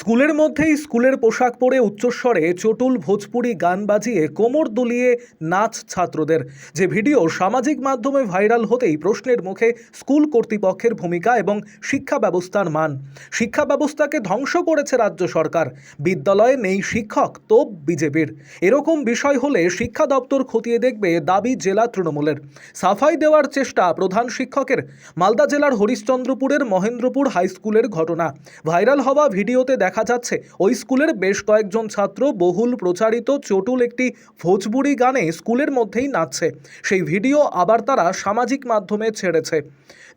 স্কুলের মধ্যেই স্কুলের পোশাক পরে উচ্চস্বরে চটুল, ভোজপুরি, গান বাজিয়ে কোমর দুলিয়ে নাচ ছাত্রদের। যে ভিডিও সামাজিক মাধ্যমে ভাইরাল হতেই প্রশ্নের মুখে স্কুল কর্তৃপক্ষের ভূমিকা এবং শিক্ষা ব্যবস্থার মান। শিক্ষা ব্যবস্থাকে ধ্বংস করেছে রাজ্য সরকার। বিদ্যালয়ে নেই শিক্ষক, তোপ বিজেপির। এরকম বিষয় হলে শিক্ষা দপ্তর খতিয়ে দেখবে দাবি জেলা তৃণমূলের। সাফাই দেওয়ার চেষ্টা প্রধান শিক্ষকের। মালদা জেলার হরিশ্চন্দ্রপুরের মহেন্দ্রপুর হাই স্কুলের ঘটনা। ভাইরাল হওয়া ভিডিওতে দেখা যাচ্ছে। ওই স্কুলের বেশ কয়েকজন ছাত্র বহুল প্রচারিত চটুল একটি ভোজপুরি গানে স্কুলের মধ্যেই নাচছে। সেই ভিডিও আবার তারা সামাজিক মাধ্যমে ছেড়েছে।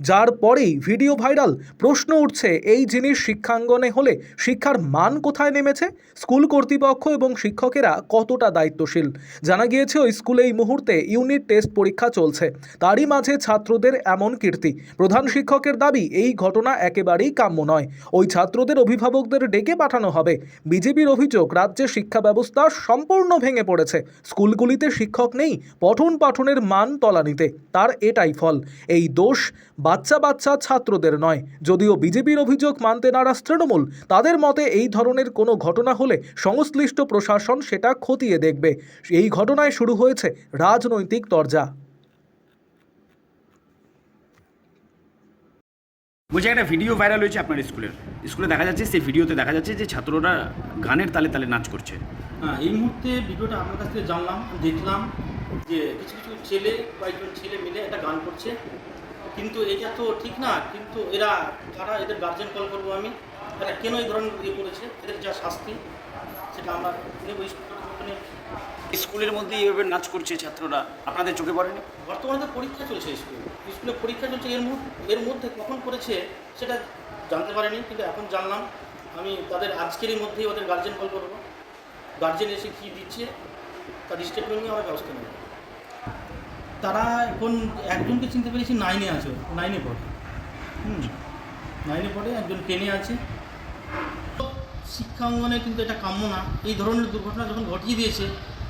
যার পরেই ভিডিও ভাইরাল। প্রশ্ন উঠছে, এই জিনিস শিক্ষাঙ্গনে হলে শিক্ষার মান কোথায় নেমেছে? স্কুল কর্তৃপক্ষ এবং শিক্ষকেরা কতটা দায়িত্বশীল? জানা গিয়েছে, ওই স্কুলে এই মুহূর্তে ইউনিট টেস্ট পরীক্ষা চলছে। তারই মাঝে ছাত্রদের এমন কীর্তি। প্রধান শিক্ষকের দাবি, এই ঘটনা একেবারেই কাম্য নয়। ওই ছাত্রদের অভিভাবকদের ডেকে পাঠানো হবে। বিজেপির অভিযোগ রাজ্যের শিক্ষা ব্যবস্থা সম্পূর্ণ ভেঙে পড়েছে। স্কুলগুলিতে শিক্ষক নেই, পঠন পাঠনের মান তলানিতে। তার এটাই ফল। এই দোষ বাচ্চা বাচ্চা ছাত্রদের নয়। যদিও বিজেপির অভিযোগ মানতে নারাজ তৃণমূল, তাদের মতে এই ধরনের কোনো ঘটনা হলে সংশ্লিষ্ট প্রশাসন সেটা খতিয়ে দেখবে। এই ঘটনায় শুরু হয়েছে রাজনৈতিক তরজা। বলছি, একটা ভিডিও ভাইরাল হয়েছে আপনার স্কুলের। স্কুলে দেখা যাচ্ছে, সেই ভিডিওতে দেখা যাচ্ছে যে ছাত্ররা গানের তালে তালে নাচ করছে। হ্যাঁ এই মুহূর্তে ভিডিওটা আপনার কাছ থেকে জানলাম, দেখলাম যে কিছু কিছু ছেলে কয়েকজন ছেলে মিলে একটা গান করছে। কিন্তু এটা তো ঠিক না, কিন্তু এরা, তারা এদের গার্জেন কল করব আমি। এরা কেন এই ধরনের ইয়ে করেছে? এদের যা শাস্তি, সেটা আমরা স্কুলের মধ্যে এইভাবে নাচ করছে ছাত্ররা, আপনাদের চোখে পড়েনি? বর্তমানে তো পরীক্ষা চলছে স্কুলে। স্কুলে পরীক্ষা চলছে, এর মধ্যে এর মধ্যে কখন করেছে সেটা জানতে পারিনি, কিন্তু এখন জানলাম। আমি তাদের আজকেরই মধ্যেই ওদের গার্জেন কল করব। গার্জেন এসে কী দিচ্ছে, তার স্টেটমেন্ট নিয়ে আমরা ব্যবস্থা নেব। তারা এখন একজনকে চিনতে পেরেছি নাইনে আছে নাইনে পড়ে। হুম নাইনে পড়ে, একজন টেনে আছে। শিক্ষা অঙ্গনে কিন্তু এটা কাম্য না। এই ধরনের দুর্ঘটনা যখন ঘটিয়ে দিয়েছে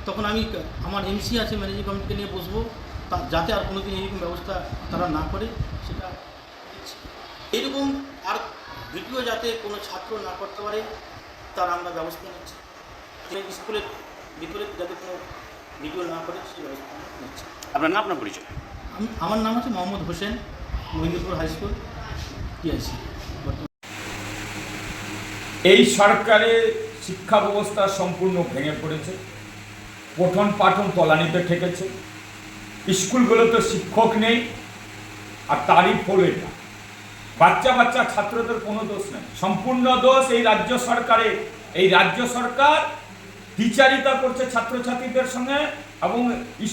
তখন আমি আমার এমসি আছে ম্যানেজিং কমিটিকে নিয়ে বসবো। তা যাতে আর কোনো দিন এইরকম ব্যবস্থা তারা না করে সেটা এরকম আর ভিডিও যাতে কোনো ছাত্র না করতে পারে তার আমরা ব্যবস্থা নিচ্ছি। স্কুলের ভিতরে যাতে কোনো ভিডিও না করে সেই ব্যবস্থা নিচ্ছি। আপনার নাম আপনার পরিচয়? আম- আমার নাম হচ্ছে Mohammad Hossain Mahindpur high school TIC এই সরকারের শিক্ষা ব্যবস্থা সম্পূর্ণ ভেঙে পড়েছে। পঠন পাঠন তলানিতে ঠেকেছে। স্কুলগুলোতে শিক্ষক নেই, আর তারই ফল এটা। বাচ্চা বাচ্চা, ছাত্রদের কোনো দোষ নেই। সম্পূর্ণ দোষ এই রাজ্য সরকারে। এই রাজ্য সরকার দ্বিচারিতা করছে ছাত্রছাত্রীদের সঙ্গে এবং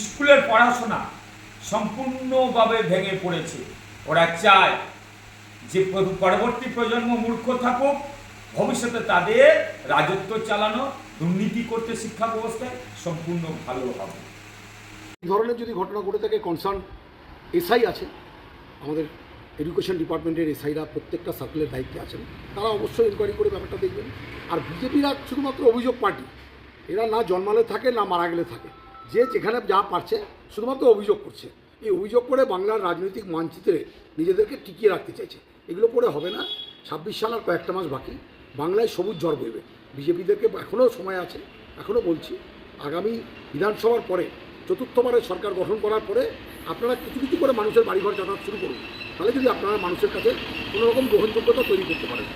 স্কুলের পড়াশোনা সম্পূর্ণভাবে ভেঙে পড়েছে। ওরা চায় যে পরবর্তী প্রজন্ম মূর্খ থাকুক ভবিষ্যতে তাদের রাজত্ব চালানো, দুর্নীতি করতে শিক্ষা ব্যবস্থায় সম্পূর্ণ ভালো হবে। এই ধরনের যদি ঘটনা ঘটে থাকে কনসার্ন এসআই আছে, আমাদের এডুকেশন ডিপার্টমেন্টের এসআইরা প্রত্যেকটা সার্কেলের দায়িত্বে আছেন, তারা অবশ্যই ইনকোয়ারি করে ব্যাপারটা দেখবেন। আর বিজেপিরা শুধুমাত্র অভিযোগ পার্টি, এরা না জন্মালে থাকে, না মারা গেলে থাকে। যে যেখানে যা পারছে, শুধুমাত্র অভিযোগ করছে। এই অভিযোগ করে বাংলার রাজনৈতিক মানচিত্রে নিজেদেরকে টিকিয়ে রাখতে চাইছে। এগুলো করে হবে না। ছাব্বিশ সাল আর কয়েকটা মাস বাকি। বাংলায় সবুজ ঝড় বইবে। বিজেপিদেরকে এখনও সময় আছে এখনও বলছি, আগামী বিধানসভার পরে চতুর্থবারের সরকার গঠন করার পরে আপনারা কিছু কিছু করে মানুষের বাড়িঘর যাতায়াত শুরু করুন। তাহলে যদি আপনারা মানুষের কাছে কোনোরকম গ্রহণযোগ্যতা তৈরি করতে পারেন।